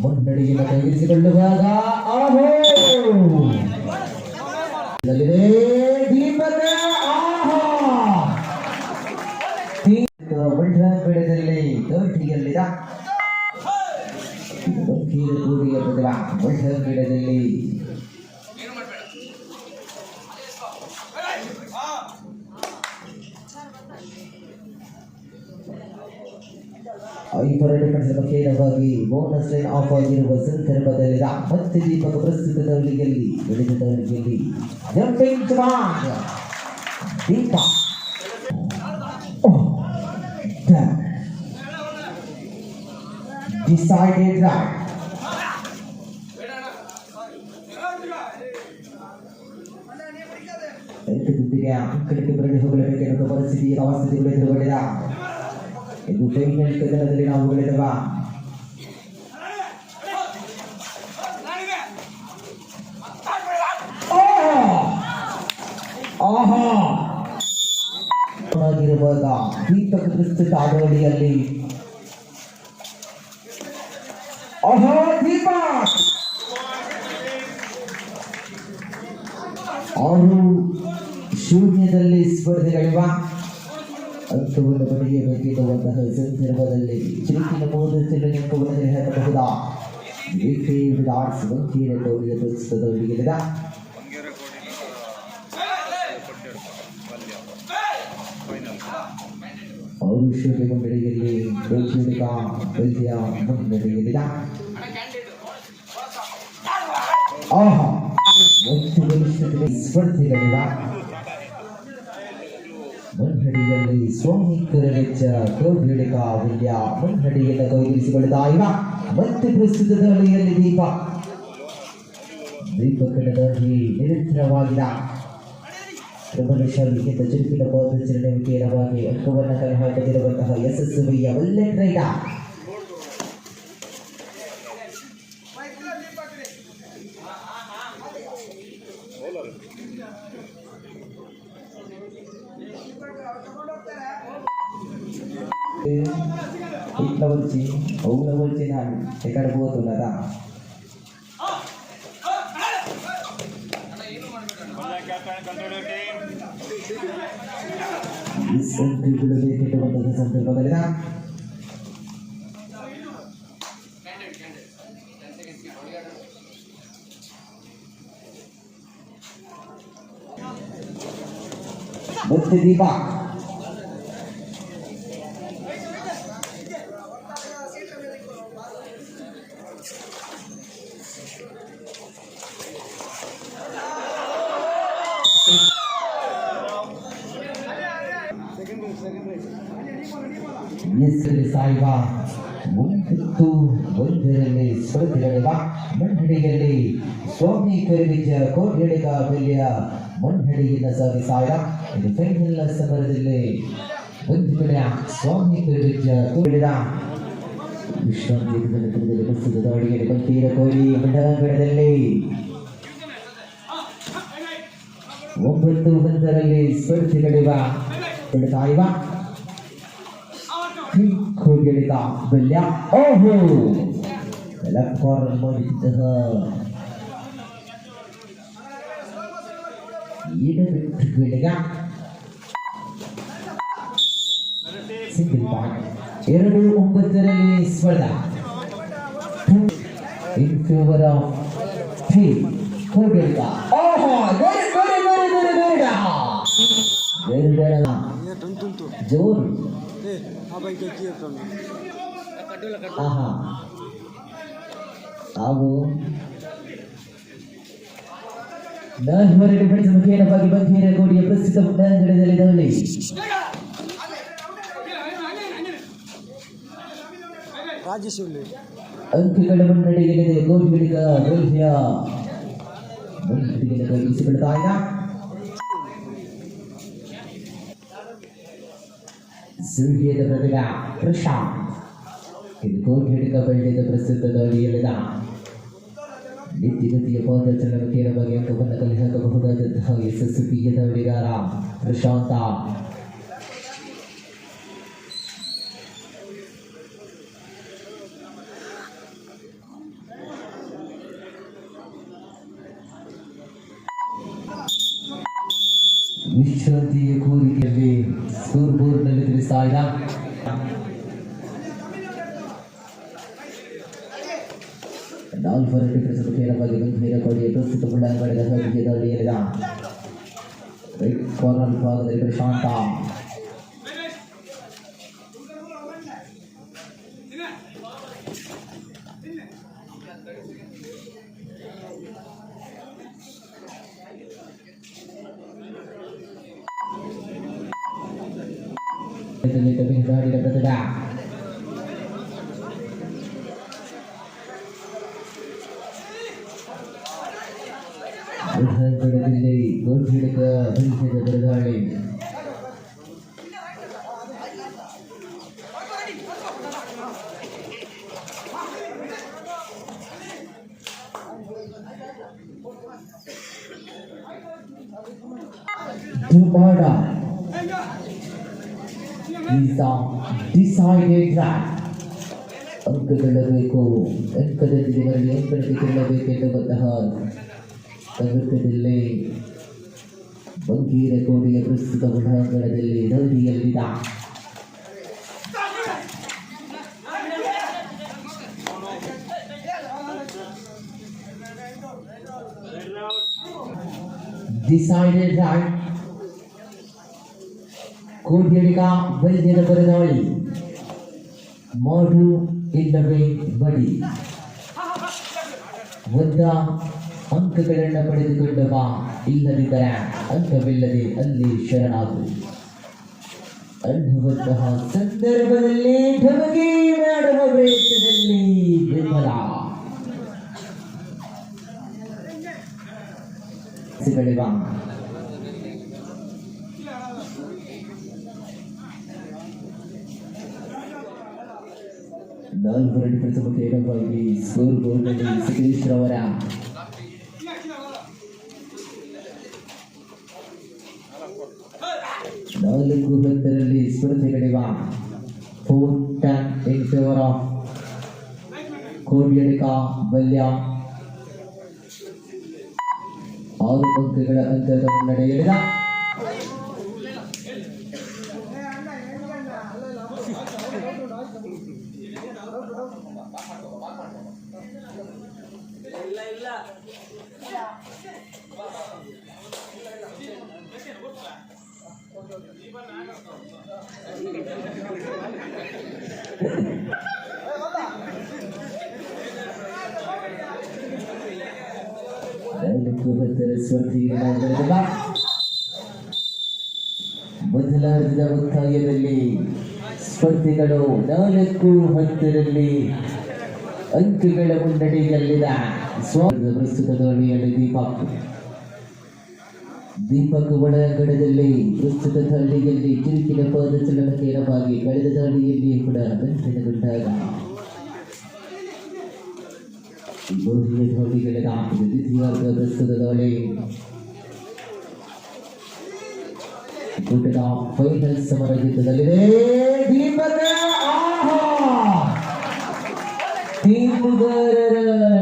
ಮುನ್ನಡೆಯನ್ನು ಕೈಗೆತ್ತಿಕೊಳ್ಳುವಾಗ ಆಹೋ! ಬೆಳೆದಲ್ಲಿ ದೋಟಿಯಲ್ಲಿದ ಬಂಕೀರ ಕೂಡಿಯ ಪ್ರತಿಭಾ ಒಳ್ಳೆ ಗಿಡದಲ್ಲಿ ಇಬ್ಬರ ಡಿಫೆನ್ಸ್ ನೇರವಾಗಿ ಬೋನಸ್ ಲೈನ್ ಆಫ್ ಆಗಿರುವ ಸಂದರ್ಭದಲ್ಲಿ ಮತ್ತೆ ದೀಪಕ ಪ್ರಸ್ತುತ ತವಲಿಗೆಯಲ್ಲಿ ಬೆಳೆದ ತವಲಿಗೆಯಲ್ಲಿ ಜಂಪಿಂಗ್ ಜಮಾನ್ ದೀಪ ಡಿಸೈಡೆಡ್ ರೈಟ್ ಎಂಟು ಗುಂಡಿಗೆ ಅಂಕಣಕ್ಕೆ ಬರಲಿ ಹೋಗಲೇಬೇಕೆನ್ನುವ ಪರಿಸ್ಥಿತಿ ಅವಸ್ಥಿತಿಗಳು ಎದುರುಗೊಂಡಿದ ಇದು ಫೈನಲ್ ಕದನದಲ್ಲಿ ನಾವು ಬೆಳೆದವ ಆಹಾ ಆಗಿರುವಾಗ ದೀಪಕ ಪ್ರಸ್ತುತ ಆಡಳಿಯಲ್ಲಿ ಸಂದರ್ಭದಲ್ಲಿ ಚುರುಕಿನ ಮೂರು ಅಂಕವನ್ನು ಹೇಳಬಹುದಾ ಗೌರಿಯ ಪ್ರಸ್ತುತದವರಿಗೆ ಪೌರುಷದ ಮುನ್ನಡೆಯಲ್ಲಿ ದಕ್ಷಿಣಿಕ ಬೆಲ್ಜಿಯ ಮುನ್ನಡೆಯಲ್ಲಿದೆ ಆಹಾ ಸ್ಪರ್ಧೆಗಳಿವ ಮುನ್ನಡೆಯಲ್ಲಿ ಸ್ವಾಮಿ ಕರವೆಚ್ಚ ಕೌಭಿಳಿಕ ವಿಲ್ಯ ಮುನ್ನಡೆಯನ್ನು ಕೈಗಿರಿಸಿಕೊಳ್ಳುತ್ತಾ ಇವ. ಮತ್ತೆ ಪ್ರಸ್ತುತ ಅಲೆಯಲ್ಲಿ ದೀಪ. ದೀಪಕಣದಲ್ಲಿ ನಿರಂತರವಾಗಿದ. ಪ್ರಬಲ ಶಾಲೆಗಿಂತ ಚುರುಕಿನ ಪಾದಚರಣೆ ಕೇರವಾಗಿ ಅಂಕವನ್ನು ಕಲೆ ಹಾಕದಿರುವಂತಹ ಯಶಸ್ವಿಯ ಒಳ್ಳೆ ರೈಡ ఎక్కడ పోతున్నదా ಈ ಸಂದರ್ಭದಲ್ಲಿ ಬೇಕಿರುವಂತಹ ಸಂದರ್ಭದಲ್ಲಿ ಮತ್ತೆ ದೀಪ ಹೆಸರು ಸಾಯಿಬ. ಮುಂದಿತ್ತು ಒಂದರಲ್ಲಿ ಸ್ಪರ್ಧೆಗಳಿವ ಮಣ್ಣಡಿಯಲ್ಲಿ ಸ್ವಾಮಿ ಕರಿವಿಜ ಕೋಟ್ಯಡಿಗ ಬೆಲೆಯ ಮಣ್ಣಡಿಯನ್ನು ಸಾಗಿಸಾಯ ಇದು ಫೈನಲ್ ಸಮರದಲ್ಲಿ ಒಂದು ಕಡೆಯ ಸ್ವಾಮಿ ಕರಿವಿಜ ಕೋಡಿದ ವಿಶ್ರಾಂತಿ ಪ್ರಸ್ತುತದ ಅಡಿಗೆ ಬಂತೀರ ಕೋರಿ ಮಂಡಲಂಗಡದಲ್ಲಿ ಒಂಬತ್ತು ಒಂದರಲ್ಲಿ ಸ್ಪರ್ಧೆಗಳಿವ ನಡೆಯುವ ಗೆಳಿತ ಬೆಲ್ಯ ಓಹೋ ಲೆಫ್ಟ್ ಕಾರ್ನರ್ ಮಾಡಿದ್ದ ಎಡಬಿಟ್ಟು ಬೆಳೆಗ ಸಿಂಗಲ್ ಪಾಯಿಂಟ್ ಎರಡು ಒಂಬತ್ತರಲ್ಲಿ ಸ್ಪರ್ಧಾ ಇನ್ ಫೇವರ್ ಆಫ್ ತ್ರೀ ಕೋಗೆಳಿತ ಓಹೋ very very very very very very ಜೋರು ಆಹಾ ಹಾಗೂ ನಾಲ್ವರ ಡಿಫೆನ್ಸ್ ಮುಖೇನವಾಗಿ ಬಂಧೀರ ಕೋಡಿಯ ಪ್ರಸ್ತುತ ಮುಂದಾಂಗಣದಲ್ಲಿದ್ದವಲ್ಲಿ ರಾಜೇಶ್ವರಿ ಅಂಕಗಳ ಮುನ್ನಡೆಯಲ್ಲಿದೆ ಗೋಲ್ಗಳಿಗ ಗೋಲ್ಯ ಮುನ್ನಡೆಯನ್ನು ಕೈಗಿಸಿಕೊಳ್ತಾ ಇದ್ದ ಸಿಂಹಿಯದ ಪ್ರತಿಗ ಕೃಷ್ಣ ಇದು ಪ್ರಸಿದ್ಧ ಹಿಡಿದ ಬೆಳೆದ ಪ್ರಸಿದ್ಧದಲ್ಲಿ ಎಳೆದ ನಿತ್ಯಗತಿಯ ಪಾದಚರಣತೆಯ ಬಗ್ಗೆ ಅಂಕವನ್ನು ಕಲೆ ಹಾಕಬಹುದಾದಂತಹ ಯಶಸ್ಸು ಪಿಯದ ಹುಡುಗಾರ ಪ್ರಶಾಂತ ವಿಶ್ರಾಂತಿಯ ಕೋರಿಕೆಯಲ್ಲಿ ಸೂರ್ಯ ಬೋರ್ಡ್ನಲ್ಲಿ ತಿಳಿಸ್ತಾ ಇದ್ದ ಡಾಲ್ಫರ್ ಡಿಫರೆನ್ಸ್ ಕೇರಳವಾಗಿ ಗಂಭೀರ ಕೊಡಿಯ ಪ್ರಸ್ತುತ ಬಳ್ಳಾಂಗಡದ ಹದಿಗೆ ದಾಳಿಯಲ್ಲಿದ ರೈಟ್ ಕಾರ್ನರ್ ವಿಭಾಗದಲ್ಲಿ ಪ್ರಶಾಂತ വിസർജനത്തിന്റെ ഗോപിയെടുക്കുക അഭിനയിച്ച തൊഴിലാളി Two more down. To order is a decided right. ಅಂಕಗಳಬೇಕು ಅಂಕದೊಂದಿಗೆ ಬರಲಿ ಅಂಕಕ್ಕೆ ಗೆಲ್ಲಬೇಕೆನ್ನುವಂತಹ ತವಕದಲ್ಲಿ ಬಂಗೀರ ಕೋಟೆಯ ಪ್ರಸ್ತುತ ಒಳಾಂಗಣದಲ್ಲಿ ದಾಳಿಯಲ್ಲಿದ ಡಿಸೈಡೆಡ್ ರೈಟ್ ಕೋಟಿಯಡಿಗ ವೈದ್ಯರ ಬರದಾಳಿ ಮಾಡು ಇಲ್ಲವೇ ಬಡಿ ಒಂದ ಅಂಕಗಳನ್ನು ಪಡೆದುಕೊಂಡ ಬಾ ಇಲ್ಲದಿದ್ದರೆ ಅಂಕವಿಲ್ಲದೆ ಅಲ್ಲಿ ಶರಣಾಗು ಅನ್ನುವಂತಹ ಸಂದರ್ಭದಲ್ಲಿ ಧಮಕಿ ಮಾಡುವ ವೇಷದಲ್ಲಿ ವಿಮಲ ಸಿಗಳಿವ ನಾಲ್ಕು ರನ್ ಪ್ರಥಮ ಕೇಂದ್ರವಾಗಿ ಸ್ಕೋರ್ ಬೋರ್ಡ್ನಲ್ಲಿ ಸತೀಶ್ ರವರ ನಾಲ್ಕು ಹತ್ತರಲ್ಲಿ ಸ್ಪರ್ಧೆಗಳಿವ four ten in favour of ಕೋಟ್ಯಡಿಕ ಬಲ್ಯ ಆರು ಅಂಕಗಳ ಅಂತರದ ಮುನ್ನಡೆಯಲ್ಲಿದ ಮೊದಲಾರ್ಧದ ಒತ್ತಾಯದಲ್ಲಿ ಸ್ಪರ್ಧಿಗಳು ನಾಲ್ಕು ಹತ್ತರಲ್ಲಿ ಅಂಕಗಳ ಮುನ್ನಡೆಯಲ್ಲಿದ ಸ್ವಾಗತ ಪ್ರಸ್ತುತ ದಾಳಿಯಲ್ಲಿ ದೀಪಕ್ ದೀಪಕ್ ಒಳಗಡದಲ್ಲಿ ಪ್ರಸ್ತುತ ದಾಳಿಯಲ್ಲಿ ಕಿರುಕಿನ ಪಾದಚಲನಕ್ಕೆ ಎರವಾಗಿ ಕಳೆದ ದಾಳಿಯಲ್ಲಿ ಕೂಡ ಬಂಧನಗೊಂಡಾಗ ಬಹುದಿನ ದಾಳಿಗಳ ದ್ವಿತೀಯಾರ್ಧ ಪ್ರಸ್ತುತ ದಾಳಿ ಕೂಟದ ಫೈನಲ್ ಸಮರ ಯುದ್ಧದಲ್ಲಿದೆ ದೀಪಕ ಆಹಾ! ತೀರ್ಪುಗಾರರ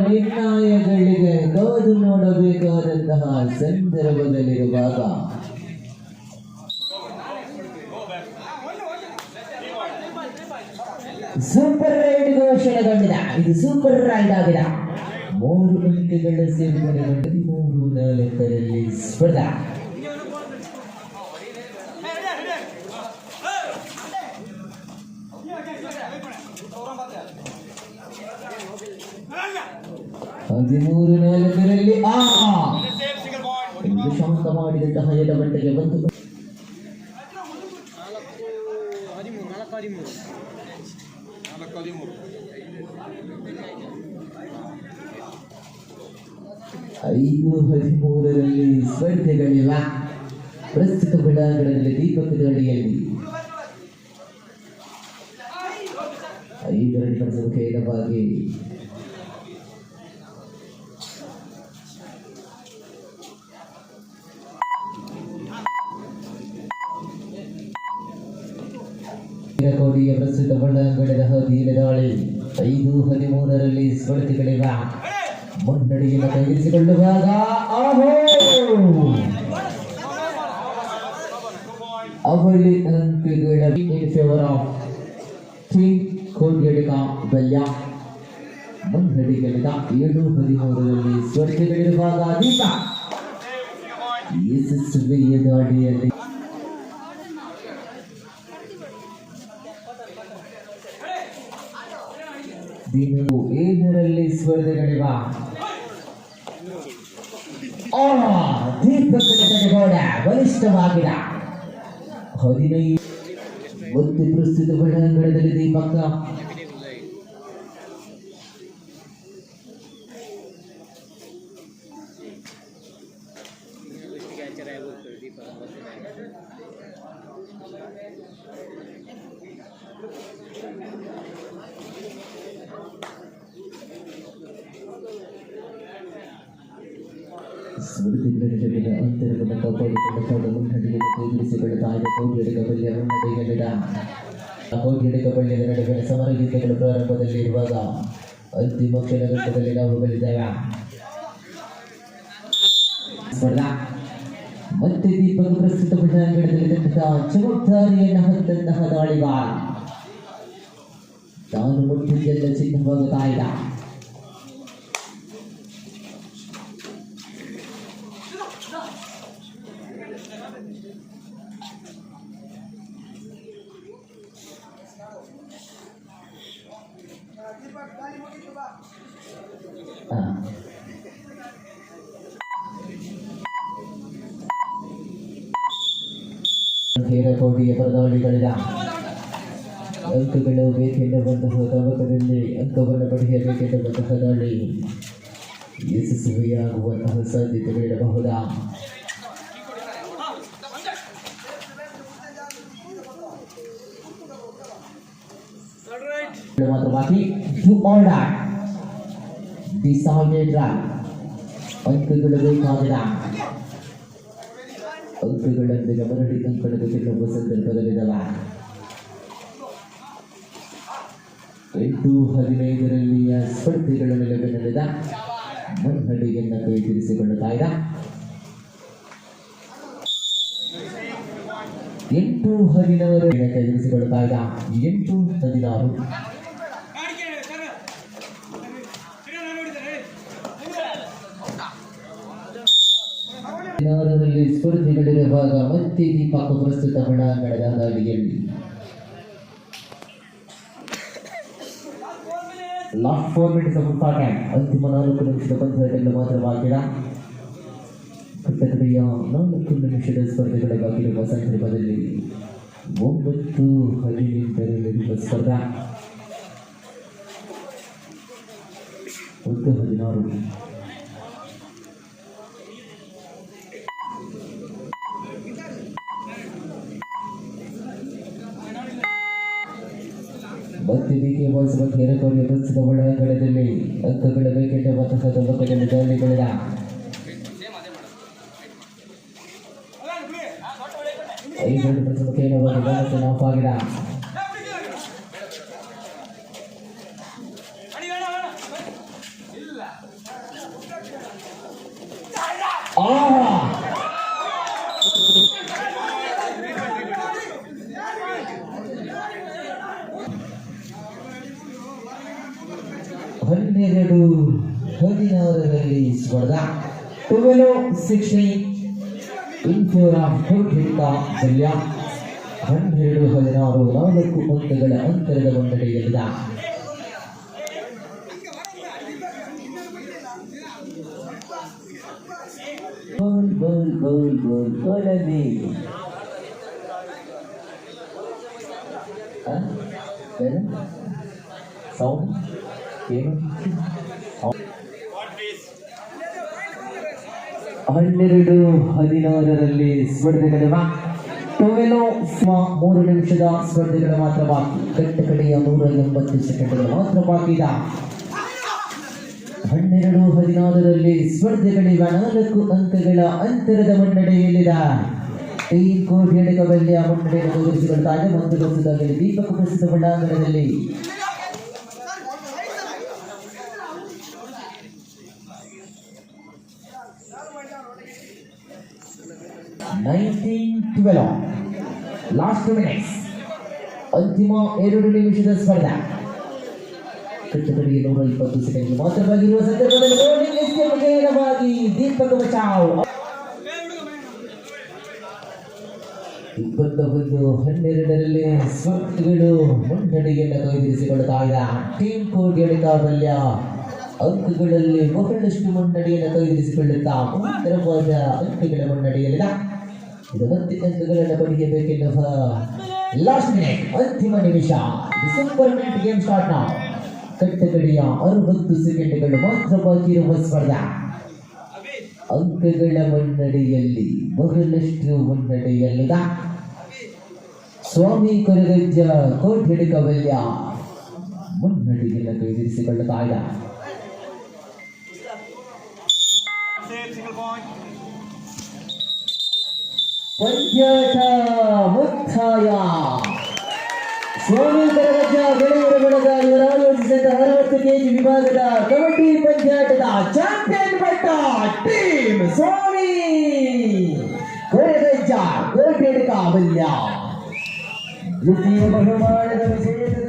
ನಿರ್ಣಯಗಳಿಗೆ ಕಾದು ನೋಡಬೇಕಾದಂತಹ ಸಂದರ್ಭದಲ್ಲಿರುವಾಗ ಸೂಪರ್ ರೈಡ್ ಘೋಷಣೆಗೊಂಡಿದೆ. ಇದು ಸೂಪರ್ ರೈಡ್ ಆಗಿದೆ. ಮೂರು ಗಂಟೆಗಳ ಸೇರ್ಪಡೆಗೊಂಡು ಮೂರು ನಾಲ್ಕರಲ್ಲಿ ಸ್ಪರ್ಧಾ. ಹದಿಮೂರು ನಾಲ್ಕರಲ್ಲಿ ಆ ಎಂದು ಶಾಂತ ಮಾಡಿದಂತಹ ಎಡಬಂಟೆಗೆ ಹದಿಮೂರು ಐದು ಹದಿಮೂರರಲ್ಲಿ ಸ್ಪರ್ಧೆಗಳಿಲ್ಲ. ಪ್ರಸ್ತುತ ಬೆಳಾಂಗಣದಲ್ಲಿ ದೀಪಕದ ಅಡಿಯಲ್ಲಿ. ಐದರ ಸಂಖ್ಯೆ ಎಡವಾಗಿ ಕೋಡಿಯ ಪ್ರಸ್ತುತ ಬಳ್ಳಾಂಗಣದ ಹದಿನ ದಾಳಿ ಐದು ಹದಿಮೂರರಲ್ಲಿ ಸ್ಪರ್ಧೆಗಳಿವ ಮುನ್ನಡೆಯನ್ನು ಕೈಗೆತ್ತಿಕೊಳ್ಳುವಾಗ ಆಹೋ ಅವಳಿ ಅಂಕಗಳ ಇನ್ ಫೇವರ್ ಆಫ್ ಟೀಮ್ ಕೋಟ್ಯಡಿಗ ಬಲ್ಯ ಮುನ್ನಡೆಗಳಿದ ಏಳು ಹದಿಮೂರರಲ್ಲಿ ಸ್ಪರ್ಧೆಗಳಿರುವಾಗ ದೀಪ ಯಶಸ್ವಿಯ ದಾಳಿಯಲ್ಲಿ ದಿನವು ಏಳರಲ್ಲಿ ಸ್ಪರ್ಧೆಗಳಿವ ಆ, ದೀಪಕ್ ಕಟಕಗೌಡ ಬಲಿಷ್ಠವಾಗಿದ ಹದಿನೈದು ಒಂದು ಪ್ರಸ್ತುತ ಒಳಾಂಗಣದಲ್ಲಿ ದೀಪಕ್ಕ ಸ್ಮೃತಿಗಳ ಜೊತೆಗೆ ಅಂತರವನ್ನು ಕಾಪಾಡಿಕೊಂಡು ತನ್ನ ಮುನ್ನಡೆಯನ್ನು ಕೈಬಿಡಿಸಿಕೊಳ್ಳುತ್ತಾ ಇದೆ ಕೋಟಿಯಡಿಗ ಬಳ್ಳಿಯ ಮುನ್ನಡೆಯಲ್ಲಿದ ಕೋಟಿಯಡಿಗ ಬಳ್ಳಿಯ ನಡುವಿನ ಸಮರ ಗೀತೆಗಳು ಪ್ರಾರಂಭದಲ್ಲಿ ಇರುವಾಗ ಅಂತಿಮ ಕ್ಷಣಘಟ್ಟದಲ್ಲಿ ನಾವು ಗೆಲ್ಲಿದ್ದೇವೆ ಸ್ಪರ್ಧಾ ಮತ್ತೆ ದೀಪಕ ಪ್ರಸ್ತುತ ಪಟಾಂಗಣದಲ್ಲಿ ತಂಡ ಜವಾಬ್ದಾರಿಯನ್ನು ಹೊತ್ತಂತಹ ದಾಳಿಗಾರ ತಾನು ಮುಟ್ಟಿದ್ದೆಲ್ಲ ಚಿನ್ನವಾಗುತ್ತಾ ಇದ್ದ ಹೇರಕೋಟಿಯ ಪರದಾಳಿಗಳಿದ ಅಂಕಗಳು ಬೇಕೆಂದವಂತಹ ತವಕದಲ್ಲಿ ಅಂಕವನ್ನು ಪಡೆಯಬೇಕೆಂದವಂತಹ ದಾಳಿ ಯಶಸ್ವಿಯಾಗುವಂತಹ ಸಾಧ್ಯತೆಗಳಿರಬಹುದಾ ಮಾತ್ರ ಬಾಕಿ ಟು ಆರ್ಡರ್ ಡಿಸೈಡೆಡ್ ರನ್ ಅಂಕಗಳು ಬೇಕಾಗಿದ ಅಂಕಗಳೊಂದಿಗೆ ಮರಳಿ ಅಂಕಣದ ಗೆಲ್ಲುವ ಸಂದರ್ಭದಲ್ಲಿದ್ದವ ಎಂಟು ಹದಿನೈದರಲ್ಲಿಯ ಸ್ಪರ್ಧೆಗಳ ನೆಲವಿನಲ್ಲಿದ ಕೈ ತೀರಿಸಿಕೊಳ್ಳುತ್ತಾ ಇದ್ದ ಎಂಟು ಹದಿನಾರು ಕೈಗೆತ್ತಿಸಿಕೊಳ್ಳುತ್ತಾ ಇದ್ದ ಎಂಟು ಹದಿನಾರು ಹದಿನಾರರಲ್ಲಿ ಸ್ಪರ್ಧೆಗಳಿರುವಾಗ ಮತ್ತೆ ದೀಪಕ ಪ್ರಸ್ತುತ ಒಳಾಂಗಣದ ದಾಳಿಯಲ್ಲಿ last four minutes of important ಅಂತಿಮ ನಾಲ್ಕು ನಿಮಿಷದ ಪಂದ್ಯಗಳು ಮಾತ್ರ ಬಾಕಿದ ಕಟ್ಟಕಡೆಯ ನಾಲ್ಕು ನಿಮಿಷದ ಸ್ಪರ್ಧೆಗಳ ಬಾಕಿರುವ ಸಂದರ್ಭದಲ್ಲಿ ಒಂಬತ್ತು ಹದಿನೆಂಟರಲ್ಲಿ ಸ್ಪರ್ಧಾ ಒಂದು ಹದಿನಾರು ಮತ್ತೆ ಬಿಕೆ ಬಳಸುವ ಹೇರಕೋರಿಯ ಪ್ರಸ್ತುತ ಒಳಾಂಗಣದಲ್ಲಿ ಅಂಕಗಳ ಮತ್ತು ತವಕದಲ್ಲಿ ದಾಳಿಗಳಿದ ಐದು ಪ್ರಥಮ ಕೇಂದ್ರವಾಗಿ ಗಮನಕ್ಕೆ ಆಫ್ ಹನ್ನೆರಡು ಹದಿನಾರರಲ್ಲಿ ಸ್ಪರ್ಧಾ twelve sixteen in favour of good ಹಿಡಿತ ಬಲ್ಯ ಹನ್ನೆರಡು ಹದಿನಾರು ನಾಲ್ಕು ಅಂಕಗಳ ಅಂತರದ ಮುನ್ನಡೆಯಲ್ಲಿದ ಗೋಲ್ ಗೋಲ್ ಗೋಲ್ ಗೋಲ್ ಗೋಲಲ್ಲಿ ಸೌಂಡ್ ಏನು ಹನ್ನೆರಡು ಹದಿನಾರರಲ್ಲಿ ಸ್ಪರ್ಧೆಗಳಿವೆ ಟೊವೆಲೋ ಮೂರು ನಿಮಿಷದ ಸ್ಪರ್ಧೆಗಳು ಮಾತ್ರ ಬಾಕಿ. ಕಟ್ಟ ಕಡೆಯ ನೂರ ಎಂಬತ್ತು ಸೆಕೆಂಡ್ಗಳು ಮಾತ್ರ ಬಾಕಿ ಇದೆ. ಹನ್ನೆರಡು ಹದಿನಾರರಲ್ಲಿ ಸ್ಪರ್ಧೆಗಳಿವ ನಾಲ್ಕು ಅಂಕಗಳ ಅಂತರದ ಮುನ್ನಡೆಯಲ್ಲಿದೆ ಟೀಮ್ ಕೋಟ್ ಎಡಗಬಲ್ಯ ಮುನ್ನಡೆಯನ್ನು ತೋರಿಸಿಕೊಳ್ತಾ ಇದೆ. ಒಂದು ವರ್ಷದಲ್ಲಿ ದೀಪಕ ಪ್ರಸಿದ್ಧ ಒಳಾಂಗಣದಲ್ಲಿ ನೈನ್ಟೀನ್ ಟ್ವೆಲ್ವ್. ಲಾಸ್ಟ್ ಮಿನಿಟ್ಸ್ ಅಂತಿಮ ಎರಡು ನಿಮಿಷದ ಸ್ಪರ್ಧೆ. ಕಟ್ಟುಕಡೆಗೆ ನೂರ ಇಪ್ಪತ್ತು ಸೆಕೆಂಡ್ ಮಾತ್ರವಾಗಿರುವ ಸಂದರ್ಭದಲ್ಲಿ ನೇರವಾಗಿ ದೀಪಕ ಬಚಾವ್. ಇಪ್ಪತ್ತ ಒಂದು ಹನ್ನೆರಡರಲ್ಲಿ ಸ್ವತ್ತುಗಳು ಮುನ್ನಡೆಯನ್ನು ಕೈದಿರಿಸಿಕೊಳ್ತಾ ಇದೆ. ಟೀಮ್ ಕೋಡ್ ಬಲ್ಯ ಅಂಕಗಳಲ್ಲಿ ಬಹಳಷ್ಟು ಮುನ್ನಡೆಯನ್ನು ಕೈದಿರಿಸಿಕೊಳ್ಳುತ್ತಾ ಉತ್ತರವಾದ ಅಂಕಗಳ ಮುನ್ನಡೆಯಲ್ಲಿದೆ. ಅಂಕಗಳನ್ನು ಪಡೆಯಬೇಕೆನ್ನುವ ಲಾಸ್ಟ್ ಮಿನಿಟ್ ಅಂತಿಮ ನಿಮಿಷ. ಡಿಸೆಂಬರ್ ಮಿನಿಟ್ ಗೇಮ್ ಸ್ಟಾರ್ಟ್ ನಾವು ಕಟ್ಟಗಡಿಯ ಅರವತ್ತು ಸೆಕೆಂಡ್ಗಳು ಮಾತ್ರ ಬಾಕಿ ಸ್ಪರ್ಧೆ. ಅಂಕಗಳ ಮುನ್ನಡೆಯಲ್ಲಿ, ಬಹಳಷ್ಟು ಮುನ್ನಡೆಯಲ್ಲಿದೆ. ಸ್ವಾಮಿ ಕೊರಗಜ್ಜ ಕೋಟ್ ಹಿಡಿಕವಲ್ಯ ಮುನ್ನಡೆಯನ್ನು ಕೈದಿರಿಸಿಕೊಳ್ಳುತ್ತಾ ಇದ್ದ ಪಂಚಾಟ ಮುಕ್ತಾಯ ಸ್ವಾಮಿ ಕರಗಜ್ಜ ಗೆಳೆಯರ ಬಳಗ ಇವರು ಆಯೋಜಿಸಿದ ಅರವತ್ತು ಕೆಜಿ ವಿಭಾಗದ ಕಬಡ್ಡಿ ಪಂಚಾಟದ ಚಾಂಪಿಯನ್ ಪಟ್ಟ ಟೀಮ್ ಸ್ವಾಮಿ ಕೊರಗಜ್ಜ ಕೋಟೆಡ್ ಕಾವಲ್ಯ ದ್ವಿತೀಯ ಬಹುಮಾನದ ವಿಜೇತ